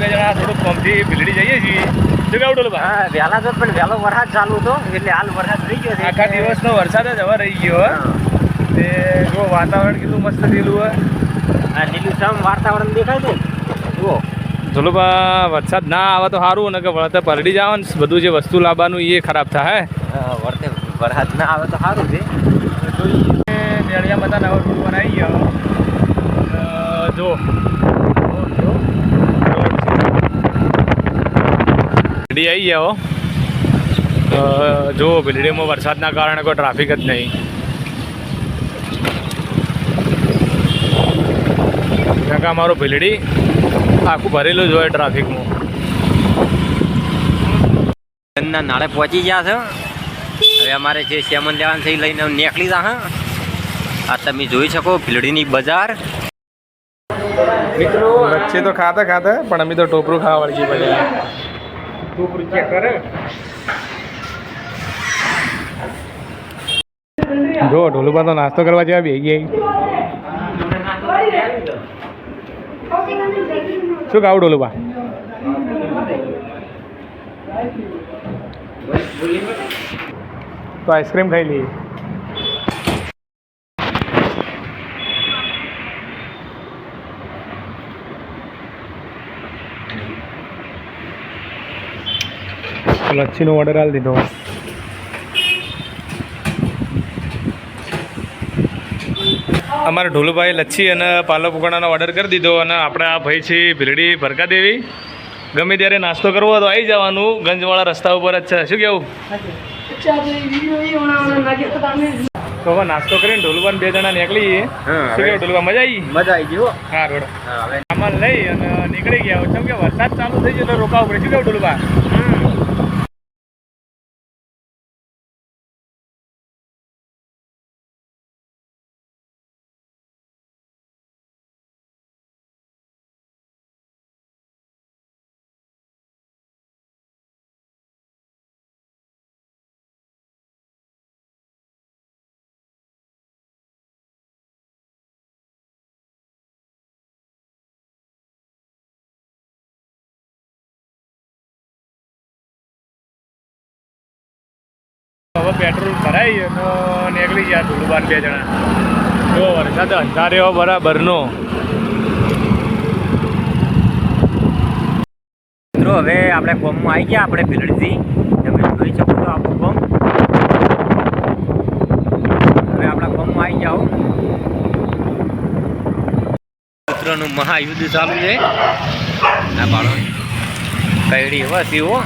બે જણા થોડુંક કોમથી ભીલડી જઈએ છીએ. કેવું હા વહેલા તો પણ વહેલો વરસાદ ચાલુ હતો એટલે હાલ વરસાદ રહી ગયો આખા દિવસનો વરસાદ જ હવે રહી ગયો. તે જો વાતાવરણ કેટલું મસ્ત થયેલું હોય આ લીલુંછમ વાતાવરણ દેખાય છે જુઓ. ધોલુબા વરસાદ ના આવે તો સારું ને કે વળતે પરડી જાવ ને. બધું જે વસ્તુ લાવવાનું એ ખરાબ થાય વરસાદ ના આવે તો સારું છે. દેડિયા બધા નવા રોડ બનાવી ગયો. જો. ભીલડી આવી ગયા હો જો ભીલડીમાં વરસાદના કારણે કોઈ ટ્રાફિક જ નહીં. કારણ કે અમારું ભીલડી આખું ભરેલું જ હોય ટ્રાફિકમાં. ના નાળે પહોંચી ગયા છે. હવે અમારે જે સેમન લેવાનું છે એ લઈને નીકળી જા હા આ તમે જોઈ શકો ભીલડીની બજાર. મિત્રો વચ્ચે તો ખાતા ખાતા પણ અમે તો ટોપરું ખાવા વળગી પડ્યા ચેક કરે? જો ઢોલુબા તો નાસ્તો કરવા જેવા બેગી આવી શું ખાવું, ઢોલુબા? તો આઈસ્ક્રીમ ખાઈ લઈએ. લચ્છીનો ઓર્ડર આલી દીધો. અમારે ઢોલુભાઈ લચ્છી અને પાલક ઉકણાનો ઓર્ડર કરી દીધો અને આપણે આ ભાઈ છે ભીલડી ભરકા દેવી ગમે ત્યારે નાસ્તો કરવો તો આવી જવાનું. ગંજવાળા રસ્તા ઉપર જ છે. શું કેવું? તો હવે નાસ્તો કરીને ઢોલુભાઈ બે જણા નીકળી. હા, શું કેવું ઢોલુભા મજા આવી મજા આવી ગયો હા. રોડ. સામાન લઈ અને નીકળી ગયા. કેમ કે વરસાદ ચાલુ થઈ ગયો તો રોકાવું પડે. શું કેવું ઢોલુભા? હવે પેટ્રોલ ભરાઈ અને નીકળી ગયા ઢોલુબાન બે જણા. જો વરસાદ અંધાર્યો બરાબરનો. મિત્રો હવે આપણે પંપમાં આવી ગયા આપણે ભીલડીથી તમે જોઈ શકો છો આપણું પંપ હવે આપણા પંપમાં આવી જાઓ મિત્રોનું મહાયુદ્ધ ચાલુ છે ના બાળો કઈડી હવે સીવો